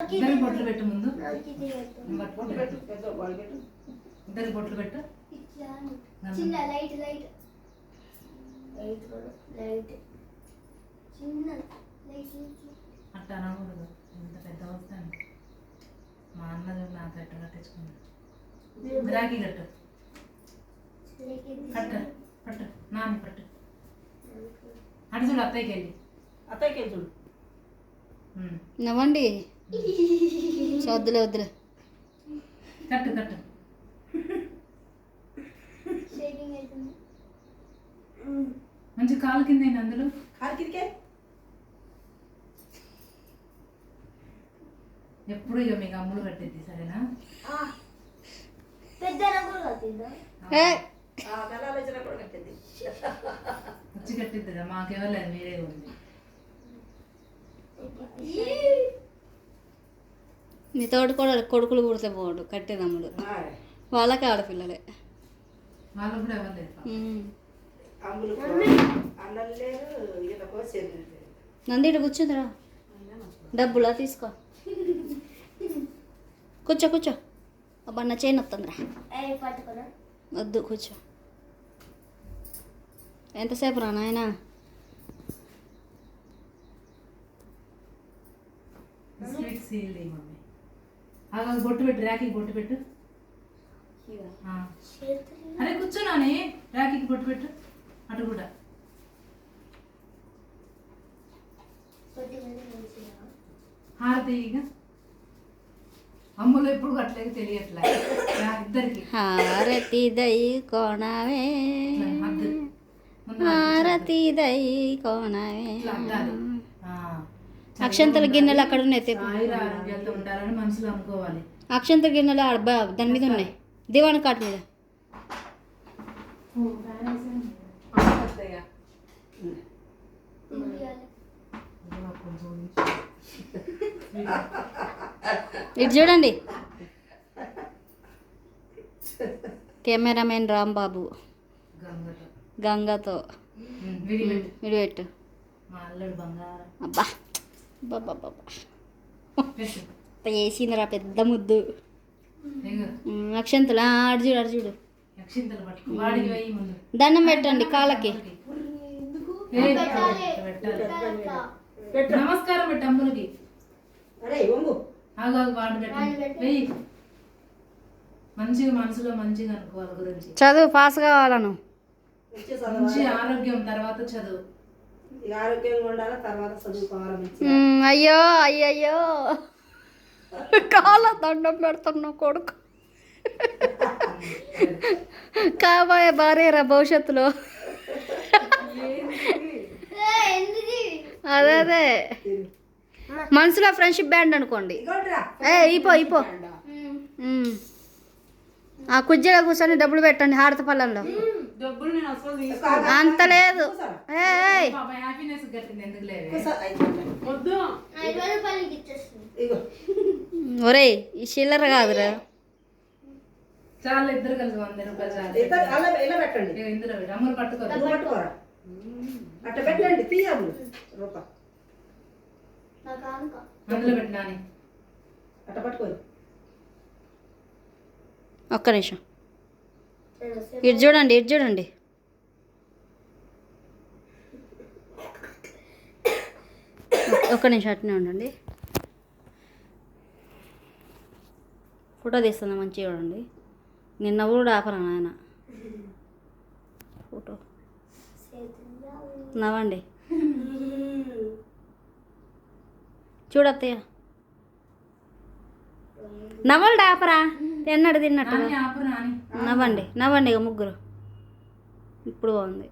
ఇద్దరికి బొట్లు పెట్టు ముందు. నాకు ఇది పెట్టు. నేను పట్టుకుంటా. పెట్టు పెద్ద బాల్ పెట్టు ఇద్దరికి బొట్లు పెట్టు. చిన్న లైట్ లైట్. లైట్ కూడా లైట్. చిన్న లైట్ లైట్. అట్ట అనకూడదు. ఇంత పెద్ద వస్తాను మా అన్నది నాకు గట్ట కట్టించుకున్నాడు రాఖీ కట్టు. కట్టు పట్టు. నాన్న పట్టు. అటు చూడు అత్తయ్యకి వెళ్ళి అత్తయ్యకి వెళ్ళి చూడు. నవ్వండి. వద్దులే వద్దులే. కట్టు కట్టు. మంచి కాలు కింద అందులో? కాలికిరికే ఎప్పుడు ఇక మీకు అమ్ములు కట్టేది సరేనా? పెద్ద వచ్చి కట్టిద్దిగా మాకెవరు మీరే ఉంది నీ తోటి కూడా కొడుకులు పుడితే పోడు కట్టేదమ్ముడు వాళ్ళకి ఆడపిల్లలే. నంది ఇటు కూర్చుందిరా. డబ్బులా తీసుకో. కూర్చో కూర్చో. అబ్బా నా చైన్ వస్తుందిరా వద్దు కూర్చో. ఎంతసేపు రా నాయనా? బిస్కెట్ సీల్ చేయి ఆగా బొట్టు పెట్టు రాఖీకి బొట్టు పెట్టు. అరే కూర్చున్నాని రాఖీకి బొట్టు పెట్టు. అటు కూడా. హారతి ఇక. అమ్ములు ఎప్పుడు కట్టలేదు తెలియట్లే. ఇద్దరికి. హారతి దై కోణవే హారతి దై కోణవే. అక్షంతల గిన్నెలు అక్కడ ఉన్నాయి తెప్పు ఆయుర ఆరోగ్యాలతో ఉండాలని మనసులో అనుకోవాలి. అక్షంతల గిన్నెలు దాని మీద ఉన్నాయి. దివాణి కాటు మీద. ఇటు చూడండి. కెమెరామెన్ రాంబాబు. గంగతో. విడిపెట్టు. అబ్బా. బాబా వేసిందిరా పెద్ద ముద్దు అక్షంతలు ఆడు చూడు ఆడు చూడు. దండం పెట్టండి కాళ్ళకి. నమస్కారం మంచిగా మనసులో మంచిగా అనుకోవాలి గురించి. చదువు పాస్ కావాలను. మంచి ఆరోగ్యం తర్వాత చదువు. ఇక ఆరోగ్యంగా ఉండాలి? తర్వాత చదువుకోవాలి మంచిగా ఉమ్, అయ్యో అయ్యయ్యో. కాళ్ళ దండం పెడుతున్నావు కొడుకు. కాబోయే భార్యరా భవిష్యత్తులో. అదే అదే. మనసులో ఫ్రెండ్షిప్ బ్యాండ్ అనుకోండి. ఏ ఇపో ఇపో. ఆ కుజ్జలో కూర్చొని డబ్బులు పెట్టండి హారత పళ్ళంలో. అంత లేదు. ఒరేయ్ ఈ చిల్లర కాదురా. చాలా ఇద్దరు కలిసి వంద రూపాయలు ఇలా పెట్టండి. ఇందులో పట్టుకోరు? పట్టుకోరా? తీయము అందులో పట్టుకోరు ఒక్క నిమిషం. ఇటు చూడండి ఇటు చూడండి. ఒక్క నిమిషం అట్నే ఉండండి. ఫోటో తీస్తున్నా మంచిగా చూడండి. నిన్న కూడా ఆపరా నాయన. ఫోటో. నవ్వండి. చూడత్తయ్య. నవ్వలు ఆపరా తిన్నాడు తిన్నట్టు? నవ్వండి నవ్వండి ఇక ముగ్గురు. ఇప్పుడు బాగుంది.